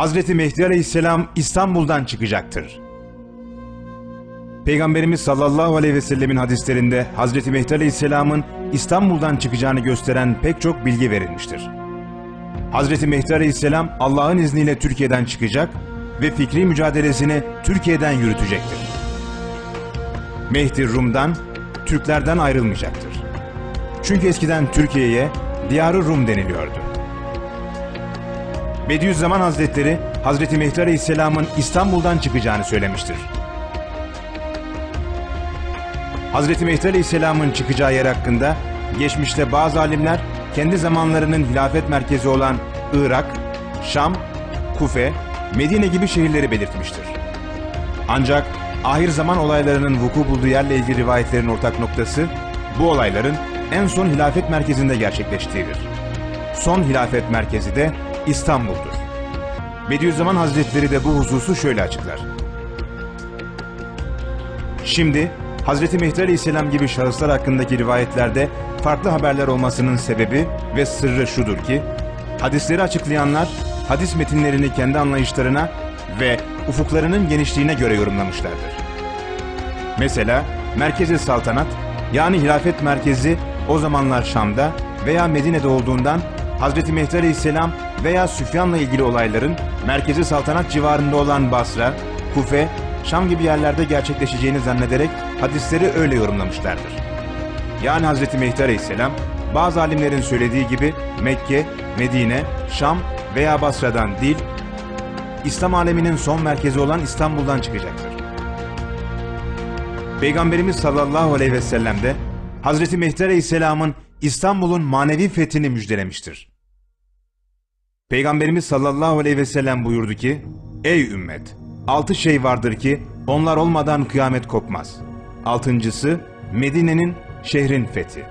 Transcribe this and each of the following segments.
Hazreti Mehdi Aleyhisselam İstanbul'dan çıkacaktır. Peygamberimiz sallallahu aleyhi ve sellemin hadislerinde Hazreti Mehdi Aleyhisselam'ın İstanbul'dan çıkacağını gösteren pek çok bilgi verilmiştir. Hazreti Mehdi Aleyhisselam Allah'ın izniyle Türkiye'den çıkacak ve fikri mücadelesini Türkiye'den yürütecektir. Mehdi Rum'dan, Türklerden ayrılmayacaktır. Çünkü eskiden Türkiye'ye Diyarı Rum deniliyordu. Bediüzzaman Hazretleri Hazreti Mehdi Aleyhisselam'ın İstanbul'dan çıkacağını söylemiştir. Hazreti Mehdi Aleyhisselam'ın çıkacağı yer hakkında geçmişte bazı alimler kendi zamanlarının hilafet merkezi olan Irak, Şam, Kufe, Medine gibi şehirleri belirtmiştir. Ancak ahir zaman olaylarının vuku bulduğu yerle ilgili rivayetlerin ortak noktası bu olayların en son hilafet merkezinde gerçekleştiğidir. Son hilafet merkezi de İstanbul'dur. Bediüzzaman Hazretleri de bu hususu şöyle açıklar. Şimdi Hazreti Mehdi Aleyhisselam gibi şahıslar hakkındaki rivayetlerde farklı haberler olmasının sebebi ve sırrı şudur ki, hadisleri açıklayanlar hadis metinlerini kendi anlayışlarına ve ufuklarının genişliğine göre yorumlamışlardır. Mesela Merkezi Saltanat yani hilafet merkezi o zamanlar Şam'da veya Medine'de olduğundan Hazreti Mehdi Aleyhisselam veya Süfyan'la ilgili olayların Merkezi Saltanat civarında olan Basra, Kufe, Şam gibi yerlerde gerçekleşeceğini zannederek hadisleri öyle yorumlamışlardır. Yani Hazreti Mehdi Aleyhisselam bazı alimlerin söylediği gibi Mekke, Medine, Şam veya Basra'dan değil, İslam aleminin son merkezi olan İstanbul'dan çıkacaktır. Peygamberimiz sallallahu aleyhi ve sellem de Hazreti Mehdi Aleyhisselam'ın İstanbul'un manevi fethini müjdelemiştir. Peygamberimiz sallallahu aleyhi ve sellem buyurdu ki, Ey ümmet! Altı şey vardır ki onlar olmadan kıyamet kopmaz. Altıncısı Medine'nin şehrin fethi.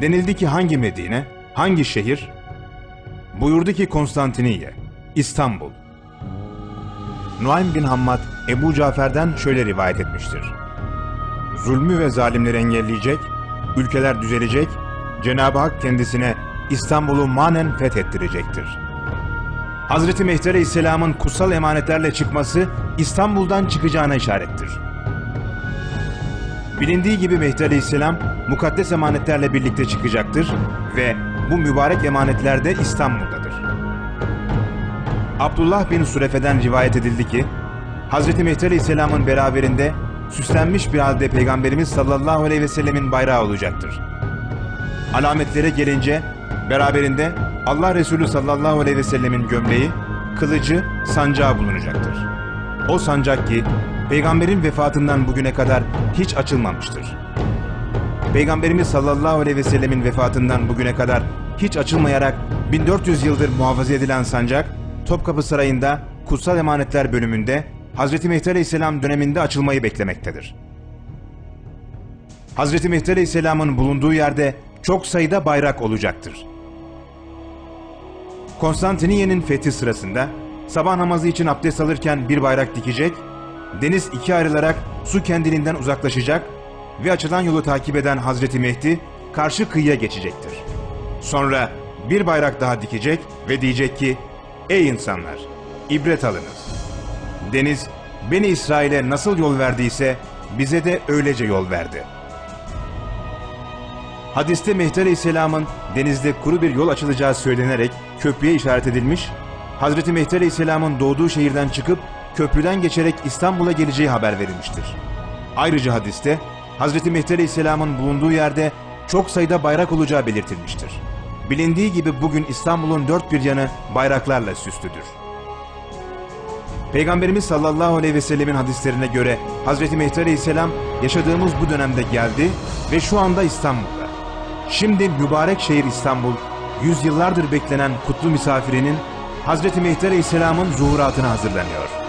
Denildi ki hangi Medine, hangi şehir? Buyurdu ki Konstantiniye, İstanbul. Nuaym bin Hammad Ebu Cafer'den şöyle rivayet etmiştir. Zulmü ve zalimleri engelleyecek, ülkeler düzelecek, Cenab-ı Hak kendisine İstanbul'u manen fethettirecektir. Hazreti Mehdi Aleyhisselam'ın kutsal emanetlerle çıkması İstanbul'dan çıkacağına işarettir. Bilindiği gibi Mehdi Aleyhisselam mukaddes emanetlerle birlikte çıkacaktır ve bu mübarek emanetler de İstanbul'dadır. Abdullah bin Surefe'den rivayet edildi ki, Hazreti Mehdi Aleyhisselam'ın beraberinde süslenmiş bir halde Peygamberimiz sallallahu aleyhi ve sellemin bayrağı olacaktır. Alametlere gelince beraberinde Allah Resulü sallallahu aleyhi ve sellemin gömleği, kılıcı, sancağı bulunacaktır. O sancak ki peygamberin vefatından bugüne kadar hiç açılmamıştır. Peygamberimiz sallallahu aleyhi ve sellemin vefatından bugüne kadar hiç açılmayarak 1400 yıldır muhafaza edilen sancak Topkapı Sarayı'nda Kutsal Emanetler bölümünde Hazreti Mehdi Aleyhisselam döneminde açılmayı beklemektedir. Hazreti Mehdi Aleyhisselam'ın bulunduğu yerde çok sayıda bayrak olacaktır. Konstantiniye'nin fethi sırasında sabah namazı için abdest alırken bir bayrak dikecek, deniz ikiye ayrılarak su kendiliğinden uzaklaşacak ve açılan yolu takip eden Hazreti Mehdi karşı kıyıya geçecektir. Sonra bir bayrak daha dikecek ve diyecek ki, Ey insanlar! ibret alınız. Deniz, Beni İsrail'e nasıl yol verdiyse bize de öylece yol verdi. Hadiste Mehdi Aleyhisselam'ın denizde kuru bir yol açılacağı söylenerek köprüye işaret edilmiş, Hazreti Mehdi Aleyhisselam'ın doğduğu şehirden çıkıp köprüden geçerek İstanbul'a geleceği haber verilmiştir. Ayrıca hadiste Hazreti Mehdi Aleyhisselam'ın bulunduğu yerde çok sayıda bayrak olacağı belirtilmiştir. Bilindiği gibi bugün İstanbul'un dört bir yanı bayraklarla süslüdür. Peygamberimiz sallallahu aleyhi ve sellemin hadislerine göre Hazreti Mehdi Aleyhisselam yaşadığımız bu dönemde geldi ve şu anda İstanbul'da. Şimdi mübarek şehir İstanbul, yüzyıllardır beklenen kutlu misafirinin Hazreti Mehdi Aleyhisselam'ın zuhuratına hazırlanıyor.